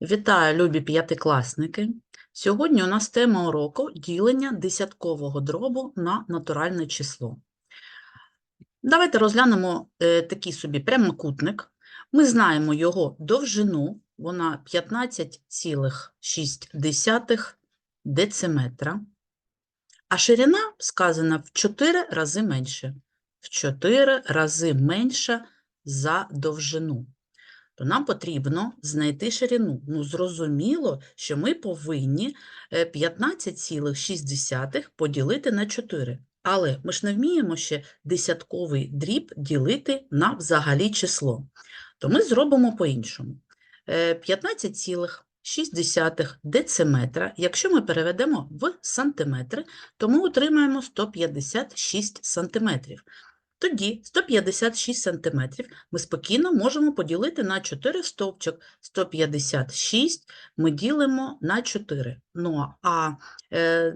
Вітаю, любі п'ятикласники! Сьогодні у нас тема уроку ділення десяткового дробу на натуральне число. Давайте розглянемо е, такий собі прямокутник. Ми знаємо його довжину, вона 15,6 дециметра, а ширина сказана в 4 рази менше. В 4 рази менша за довжину то нам потрібно знайти ширину. Ну, зрозуміло, що ми повинні е, 15,6 поділити на 4. Але ми ж не вміємо ще десятковий дріб ділити на взагалі число. То ми зробимо по-іншому. Е, 15,6 дециметра, якщо ми переведемо в сантиметри, то ми отримаємо 156 сантиметрів. Тоді 156 см ми спокійно можемо поділити на 4 стовпчик. 156 ми ділимо на 4. Ну, а е,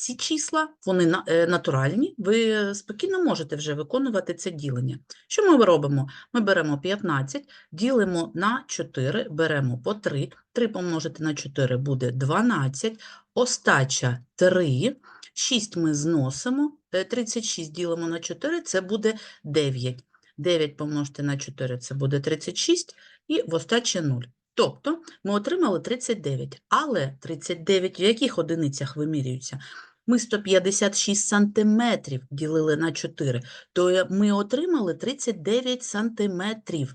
ці числа, вони е, натуральні, ви спокійно можете вже виконувати це ділення. Що ми робимо? Ми беремо 15, ділимо на 4, беремо по 3. 3 помножити на 4 буде 12, остача 3, 6 ми зносимо, 36 ділимо на 4, це буде 9. 9 помножити на 4 це буде 36 і в остачі 0. Тобто ми отримали 39. Але 39 в яких одиницях вимірюється? Ми 156 сантиметрів ділили на 4, то е, ми отримали 39 сантиметрів.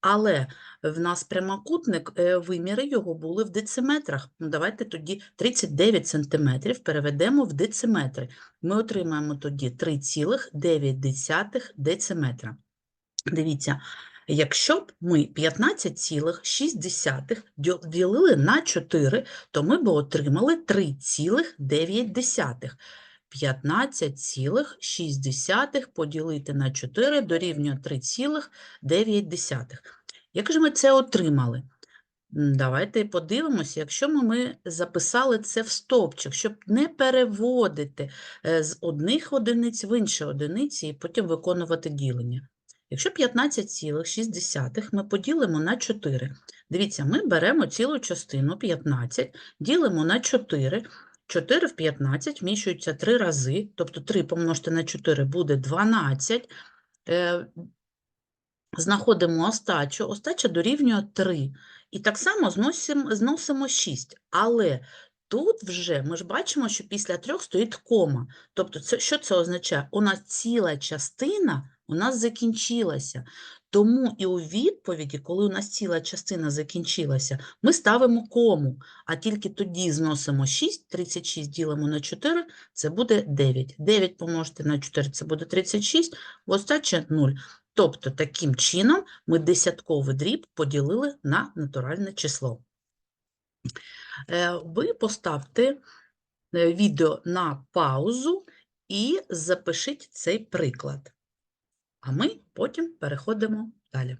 Але в нас прямокутник, е, виміри його були в дециметрах. Ну, давайте тоді 39 сантиметрів переведемо в дециметри. Ми отримаємо тоді 3,9 дециметра. Дивіться, якщо б ми 15,6 ділили на 4, то ми б отримали 3,9. 15,6 поділити на 4 дорівнює 3,9. Як же ми це отримали? Давайте подивимося, якщо ми, записали це в стовпчик, щоб не переводити е, з одних одиниць в інші одиниці і потім виконувати ділення. Якщо 15,6 ми поділимо на 4, дивіться, ми беремо цілу частину 15, ділимо на 4, 4 в 15 вміщується 3 рази, тобто 3 помножити на 4 буде 12. Знаходимо остачу, остача дорівнює 3. І так само зносимо, зносимо 6. Але тут вже ми ж бачимо, що після 3 стоїть кома. Тобто, це, що це означає? У нас ціла частина у нас закінчилася. Тому і у відповіді, коли у нас ціла частина закінчилася, ми ставимо кому, а тільки тоді зносимо 6, 36 ділимо на 4, це буде 9. 9 помножити на 4, це буде 36, в остачі 0. Тобто, таким чином ми десятковий дріб поділили на натуральне число. Е, Ви поставте е, відео на паузу і запишіть цей приклад. А ми потім переходимо далі.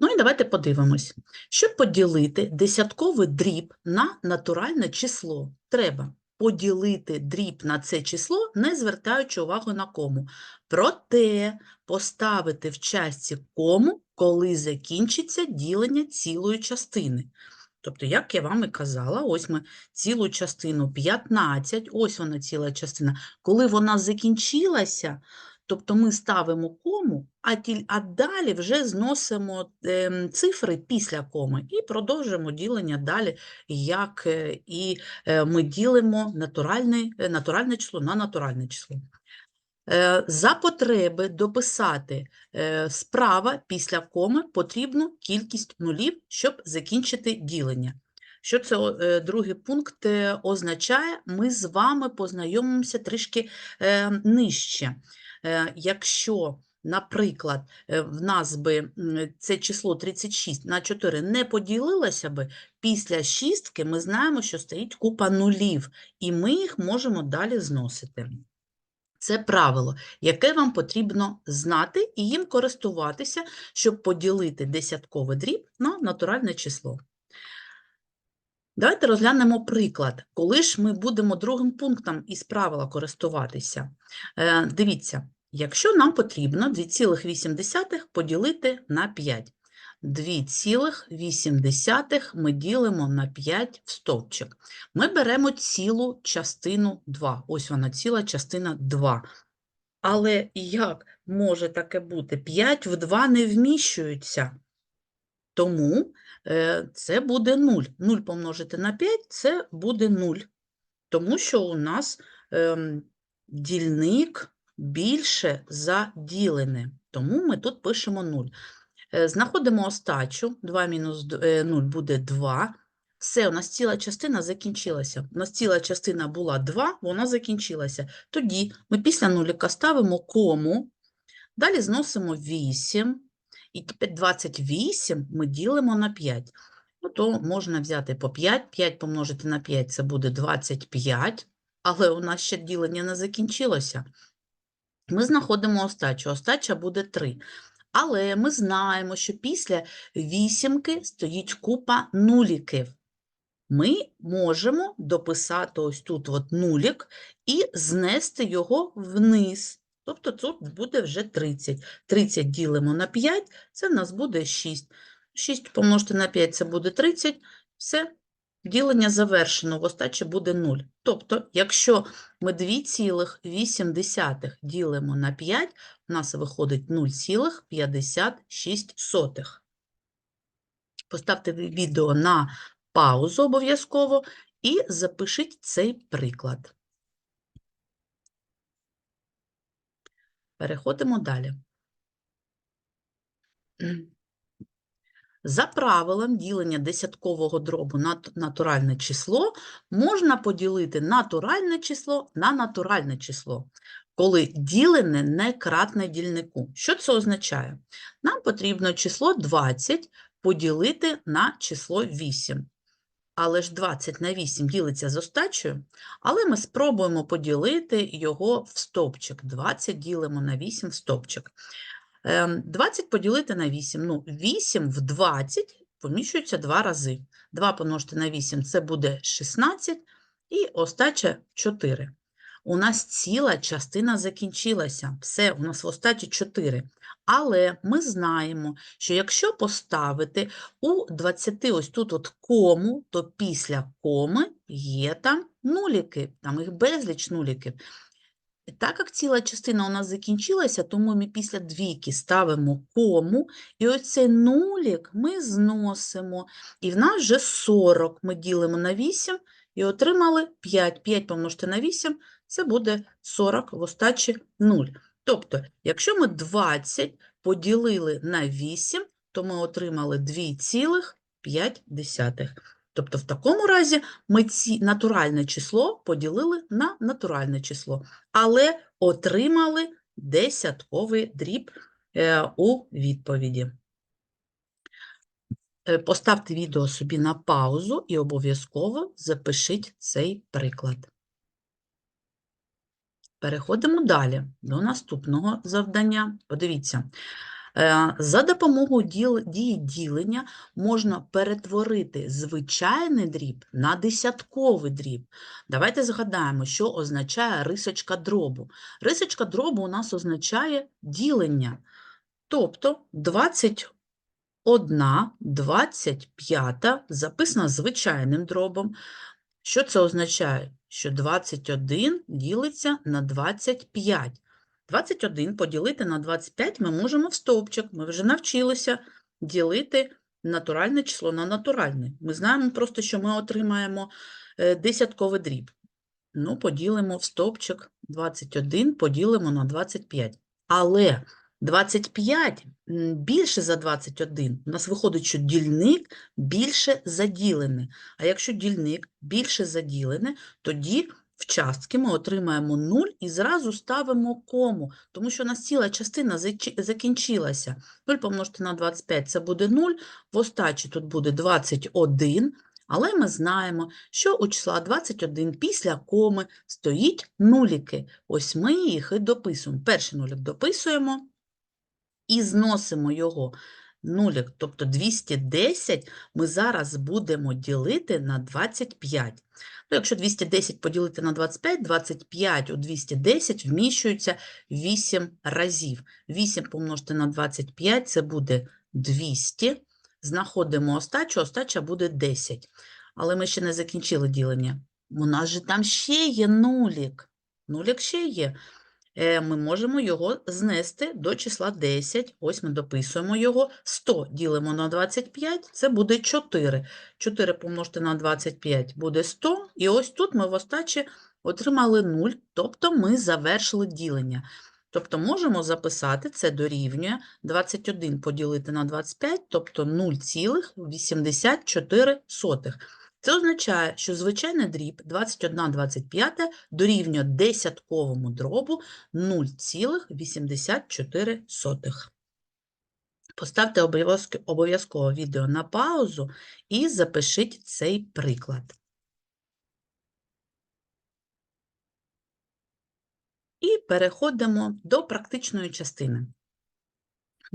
Ну і давайте подивимось. Щоб поділити десятковий дріб на натуральне число, треба поділити дріб на це число, не звертаючи увагу на кому. Проте поставити в частці кому, коли закінчиться ділення цілої частини. Тобто, як я вам і казала, ось ми цілу частину 15, ось вона ціла частина. Коли вона закінчилася, тобто ми ставимо кому, а, тіль, а далі вже зносимо ем, цифри після коми і продовжуємо ділення далі, як е, і е, ми ділимо натуральне, е, натуральне число на натуральне число. За потреби дописати справа після коми потрібну кількість нулів, щоб закінчити ділення. Що це другий пункт означає? Ми з вами познайомимося трішки нижче. Е, Якщо, наприклад, е, в нас би це число 36 на 4 не поділилося би, після шістки ми знаємо, що стоїть купа нулів, і ми їх можемо далі зносити. Це правило, яке вам потрібно знати і їм користуватися, щоб поділити десятковий дріб на натуральне число. Давайте розглянемо приклад, коли ж ми будемо другим пунктом із правила користуватися. Е, Дивіться, Якщо нам потрібно 2,8 поділити на 5. 2,8 ми ділимо на 5 в стовпчик. Ми беремо цілу частину 2. Ось вона, ціла частина 2. Але як може таке бути? 5 в 2 не вміщуються. Тому е, це буде 0. 0 помножити на 5 – це буде 0. Тому що у нас ем, дільник більше за ділене. Тому ми тут пишемо 0. Е, Знаходимо остачу. 2 мінус е, 0 буде 2. Все, у нас ціла частина закінчилася. У нас ціла частина була 2, вона закінчилася. Тоді ми після нуліка ставимо кому, далі зносимо 8, і тепер 28 ми ділимо на 5. Ну, то можна взяти по 5, 5 помножити на 5 – це буде 25, але у нас ще ділення не закінчилося. Ми знаходимо остачу, остача буде 3. Але ми знаємо, що після вісімки стоїть купа нуліків. Ми можемо дописати ось тут от нулік і знести його вниз. Тобто тут буде вже 30. 30 ділимо на 5, це в нас буде 6. 6 помножити на 5 – це буде 30. Все, ділення завершено, в буде 0. Тобто, якщо ми 2,8 ділимо на 5, у нас виходить 0,56. Поставте відео на паузу обов'язково і запишіть цей приклад. Переходимо далі. За правилом ділення десяткового дробу на натуральне число можна поділити натуральне число на натуральне число, коли ділене не кратне дільнику. Що це означає? Нам потрібно число 20 поділити на число 8. Але ж 20 на 8 ділиться з остачею, але ми спробуємо поділити його в стовпчик. 20 ділимо на 8 в стовпчик. Ем, 20 поділити на 8. Ну, 8 в 20 поміщується два рази. 2 помножити на 8 – це буде 16, і остача 4. У нас ціла частина закінчилася. Все, у нас в остачі 4. Але ми знаємо, що якщо поставити у 20 ось тут от кому, то після коми є там нуліки, там їх безліч нуліків. Так як ціла частина у нас закінчилася, тому ми після двійки ставимо кому, і оцей нулік ми зносимо. І в нас вже 40 ми ділимо на 8 і отримали 5. 5 помножити на 8 – це буде 40 в остачі 0. Тобто, якщо ми 20 поділили на 8, то ми отримали 2,5. Тобто в такому разі ми ці натуральне число поділили на натуральне число, але отримали десятковий дріб е, у відповіді. Е, Поставте відео собі на паузу і обов'язково запишіть цей приклад. Переходимо далі до наступного завдання. Подивіться. Е, За допомогою дії ділення можна перетворити звичайний дріб на десятковий дріб. Давайте згадаємо, що означає рисочка дробу. Рисочка дробу у нас означає ділення. Тобто 21, 25 записана звичайним дробом. Що це означає? Що 21 ділиться на 25. 21 поділити на 25 ми можемо в стовпчик. Ми вже навчилися ділити натуральне число на натуральне. Ми знаємо просто, що ми отримаємо е, десятковий дріб. Ну, поділимо в стовпчик 21, поділимо на 25. Але 25 більше за 21. У нас виходить, що дільник більше за ділене. А якщо дільник більше за ділене, тоді в частки ми отримаємо 0 і зразу ставимо кому, тому що у нас ціла частина закінчилася. 0 помножити на 25 – це буде 0, в остачі тут буде 21, але ми знаємо, що у числа 21 після коми стоїть нуліки. Ось ми їх і дописуємо. Перший нулік дописуємо і зносимо його нулік, тобто 210 ми зараз будемо ділити на 25. Ну, якщо 210 поділити на 25, 25 у 210 вміщується 8 разів. 8 помножити на 25 – це буде 200. Знаходимо остачу, остача буде 10. Але ми ще не закінчили ділення. У нас же там ще є нулік. Нулік ще є. Е, Ми можемо його знести до числа 10. Ось ми дописуємо його. 100 ділимо на 25, це буде 4. 4 помножити на 25 буде 100. І ось тут ми в остачі отримали 0, тобто ми завершили ділення. Тобто можемо записати, це дорівнює 21 поділити на 25, тобто 0,84. Це означає, що звичайний дріб 21 25 дорівнює десятковому дробу 0,84. Поставте обов'язково відео на паузу і запишіть цей приклад. І переходимо до практичної частини.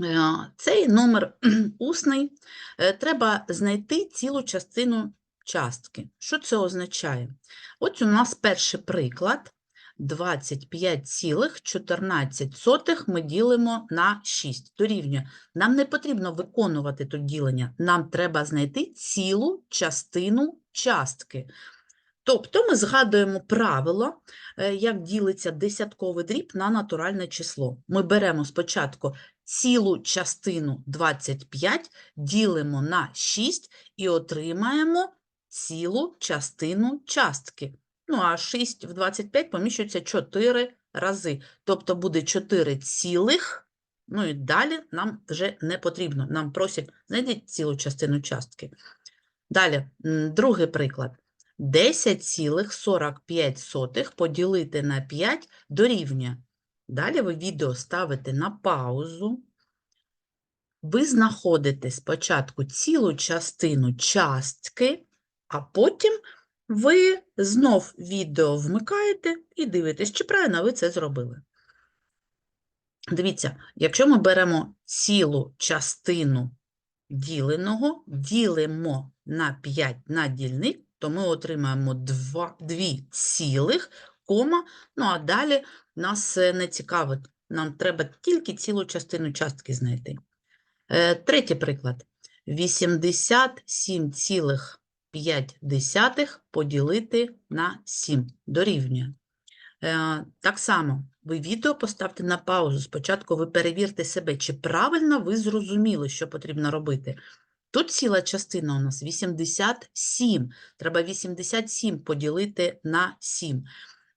Е, Цей номер усний. Е, Треба знайти цілу частину частки. Що це означає? От у нас перший приклад. 25,14 ми ділимо на 6. Дорівнює. Нам не потрібно виконувати тут ділення, нам треба знайти цілу частину частки. Тобто ми згадуємо правило, е, як ділиться десятковий дріб на натуральне число. Ми беремо спочатку цілу частину 25, ділимо на 6 і отримаємо цілу частину частки. Ну, а 6 в 25 поміщується 4 рази. Тобто буде 4 цілих, ну і далі нам вже не потрібно. Нам просять, знайдіть цілу частину частки. Далі, другий приклад. 10,45 поділити на 5 дорівнює. Далі ви відео ставите на паузу. Ви знаходите спочатку цілу частину частки, а потім ви знов відео вмикаєте і дивитесь, чи правильно ви це зробили. Дивіться, якщо ми беремо цілу частину діленого, ділимо на 5 на дільник, то ми отримаємо 2, 2 цілих, кома, ну а далі нас е, не цікавить, нам треба тільки цілу частину частки знайти. Е, Третій приклад. 87,5 поділити на 7 дорівнює. Е, Так само, ви відео поставте на паузу. Спочатку ви перевірте себе, чи правильно ви зрозуміли, що потрібно робити. Тут ціла частина у нас 87. Треба 87 поділити на 7.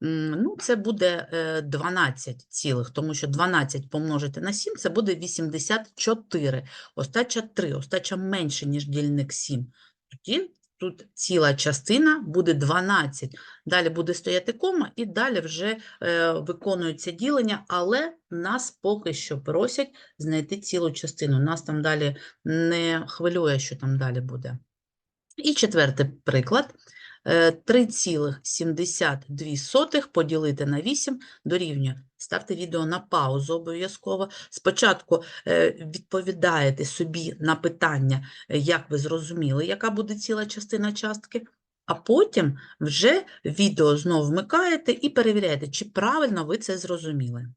Ну, це буде е, 12 цілих, тому що 12 помножити на 7 – це буде 84. Остача 3, остача менше, ніж дільник 7. Тоді тут ціла частина буде 12. Далі буде стояти кома, і далі вже е, виконується ділення, але нас поки що просять знайти цілу частину. Нас там далі не хвилює, що там далі буде. І четвертий приклад. Е, 3,72 поділити на 8 дорівнює. Ставте відео на паузу обов'язково. Спочатку е, відповідаєте собі на питання, е, як ви зрозуміли, яка буде ціла частина частки, а потім вже відео знову вмикаєте і перевіряєте, чи правильно ви це зрозуміли.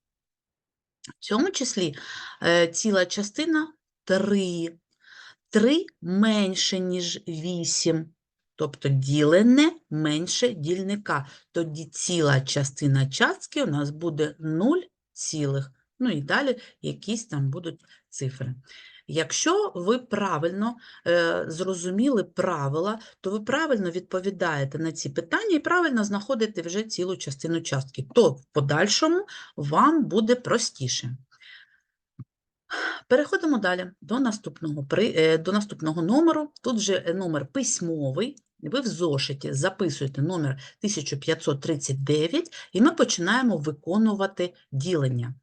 В цьому числі е, ціла частина 3. 3 менше, ніж 8. Тобто ділене менше дільника. Тоді ціла частина частки у нас буде 0 цілих. Ну і далі якісь там будуть цифри. Якщо ви правильно е, зрозуміли правила, то ви правильно відповідаєте на ці питання і правильно знаходите вже цілу частину частки, то в подальшому вам буде простіше. Переходимо далі до наступного, е, до наступного номеру. Тут же е, номер письмовий. Ви в зошиті записуєте номер 1539, і ми починаємо виконувати ділення.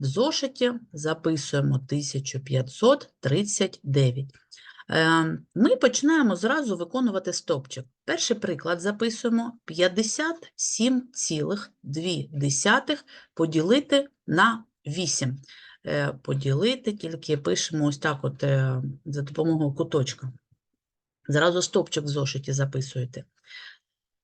В зошиті записуємо 1539. Е, Ми починаємо зразу виконувати стопчик. Перший приклад записуємо 57,2 поділити на 8. е, поділити, тільки пишемо ось так от е, за допомогою куточка. Зразу стопчик в зошиті записуєте.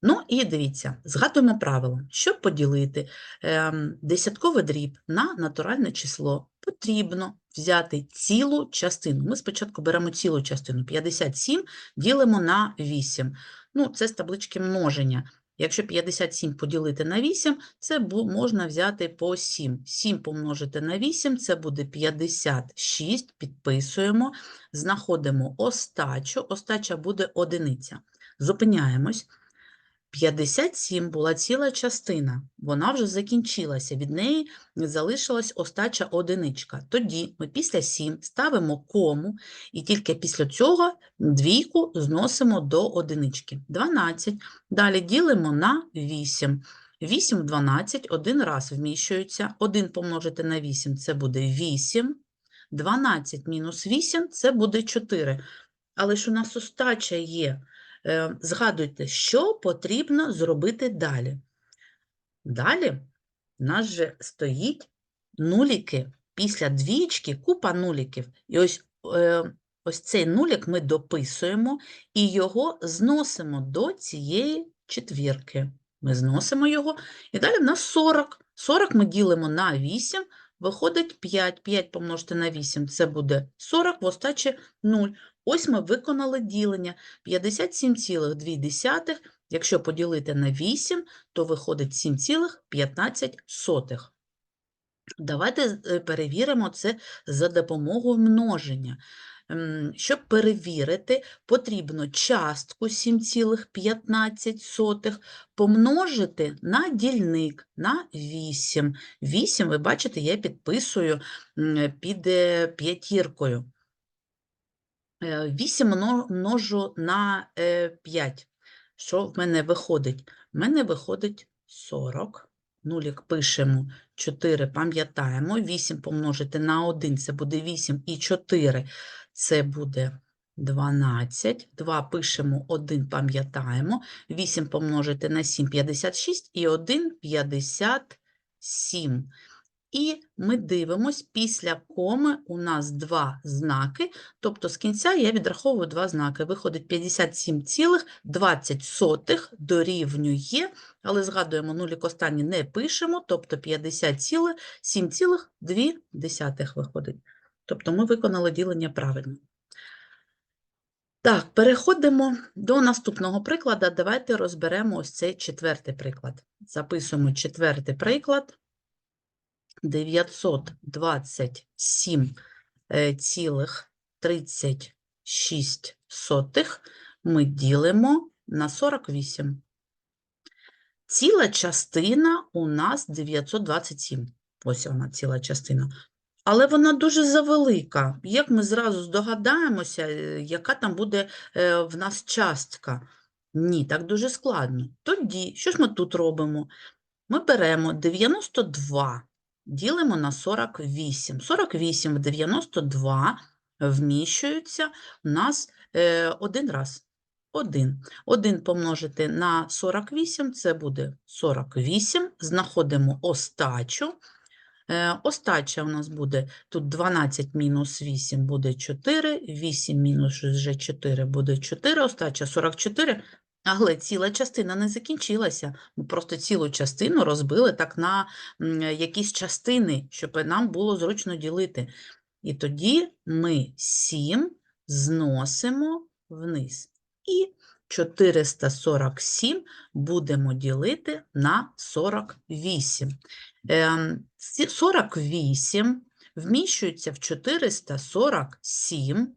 Ну і дивіться, згадуємо правило. Щоб поділити ем, десятковий дріб на натуральне число, потрібно взяти цілу частину. Ми спочатку беремо цілу частину. 57 ділимо на 8. Ну, це з таблички множення. Якщо 57 поділити на 8, це можна взяти по 7. 7 помножити на 8, це буде 56. Підписуємо, знаходимо остачу. Остача буде одиниця. Зупиняємось. 57 була ціла частина, вона вже закінчилася, від неї залишилась остача одиничка. Тоді ми після 7 ставимо кому, і тільки після цього двійку зносимо до одинички. 12. Далі ділимо на 8. 8 в 12 один раз вміщується. 1 помножити на 8 – це буде 8. 12 мінус 8 – це буде 4. Але ж у нас остача є. Е, Згадуйте, що потрібно зробити далі. Далі в нас же стоїть нуліки. Після двічки купа нуліків. І ось, е, ось цей нулік ми дописуємо і його зносимо до цієї четвірки. Ми зносимо його, і далі в нас 40. 40 ми ділимо на 8, виходить 5. 5 помножити на 8 – це буде 40, в остачі 0. Ось ми виконали ділення. 57,2. Якщо поділити на 8, то виходить 7,15. Давайте е, перевіримо це за допомогою множення. Ем, Щоб перевірити, потрібно частку 7,15 помножити на дільник на 8. 8, ви бачите, я підписую під е, п'ятіркою. Е, 8 множу на е, 5. Що в мене виходить? В мене виходить 40. Нулік пишемо 4, пам'ятаємо. 8 помножити на 1 це буде 8 і 4 це буде 12. 2 пишемо 1, пам'ятаємо. 8 помножити на 7 – 56 і 1 – 57. І ми дивимось, після коми у нас два знаки, тобто з кінця я відраховую два знаки. Виходить 57,20 дорівнює, але згадуємо, нулік останній не пишемо, тобто 57,2 виходить. Тобто ми виконали ділення правильно. Так, переходимо до наступного прикладу. Давайте розберемо ось цей четвертий приклад. Записуємо четвертий приклад. 927 е, цілих 36 сотих ми ділимо на 48. Ціла частина у нас 927. Ось вона ціла частина. Але вона дуже завелика. Як ми зразу здогадаємося, е, яка там буде е, в нас частка? Ні, так дуже складно. Тоді, що ж ми тут робимо? Ми беремо 92, ділимо на 48. 48 в 92 вміщуються у нас е, один раз. 1. 1 помножити на 48 – це буде 48. Знаходимо остачу. Е, Остача у нас буде тут 12 мінус 8 буде 4, 8 мінус вже 4 буде 4, остача 44, але ціла частина не закінчилася. Ми просто цілу частину розбили так на якісь частини, щоб нам було зручно ділити. І тоді ми 7 зносимо вниз. І 447 будемо ділити на 48. Ем, 48 вміщується в 447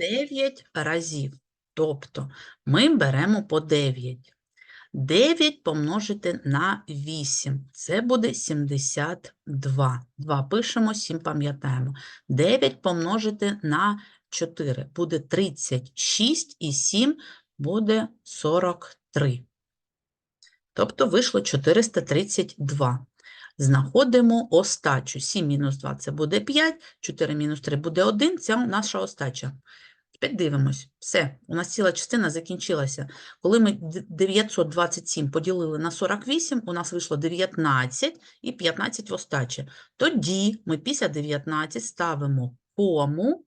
9 разів. Тобто ми беремо по 9. 9 помножити на 8. Це буде 72. 2 пишемо, 7 пам'ятаємо. 9 помножити на 4 буде 36 і 7 буде 43. Тобто вийшло 432. Знаходимо остачу. 7 мінус 2 – це буде 5, 4 мінус 3 буде 1, це наша остача. Тепер дивимось. Все, у нас ціла частина закінчилася. Коли ми 927 поділили на 48, у нас вийшло 19 і 15 в остачі. Тоді ми після 19 ставимо кому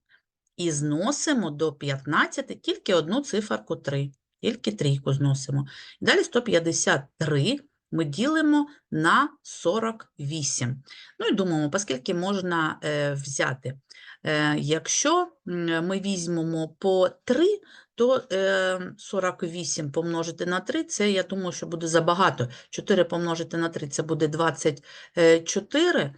і зносимо до 15 тільки одну циферку 3, тільки трійку зносимо. Далі 153 ми ділимо на 48. Ну і думаємо, оскільки можна е, взяти. Е, якщо ми візьмемо по 3, то е, 48 помножити на 3, це, я думаю, що буде забагато. 4 помножити на 3 – це буде 24.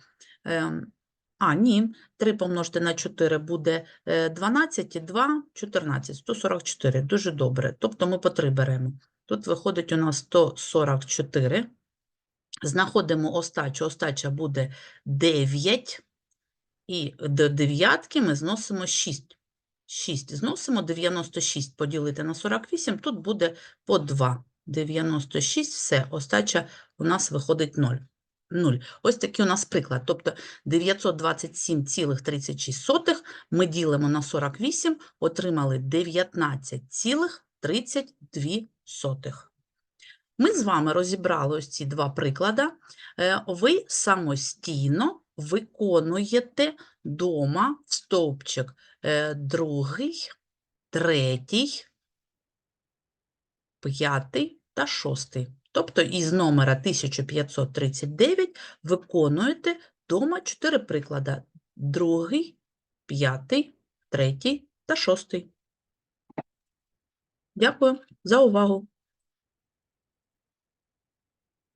Ем, А, ні, 3 помножити на 4 буде е, 12 і 2 – 14, 144. Дуже добре. Тобто ми по 3 беремо. Тут виходить у нас 144. Знаходимо остачу. Остача буде 9. І до дев'ятки ми зносимо 6. 6 зносимо, 96 поділити на 48, тут буде по 2. 96, все, остача у нас виходить 0. 0. Ось такий у нас приклад. Тобто 927,36 ми ділимо на 48, отримали 19,32. Ми з вами розібрали ось ці два приклади. Е, Ви самостійно виконуєте дома в стовпчик е, другий, третій, п'ятий та шостий. Тобто із номера 1539 виконуєте дома чотири приклади. Другий, п'ятий, третій та шостий. Дякую за увагу.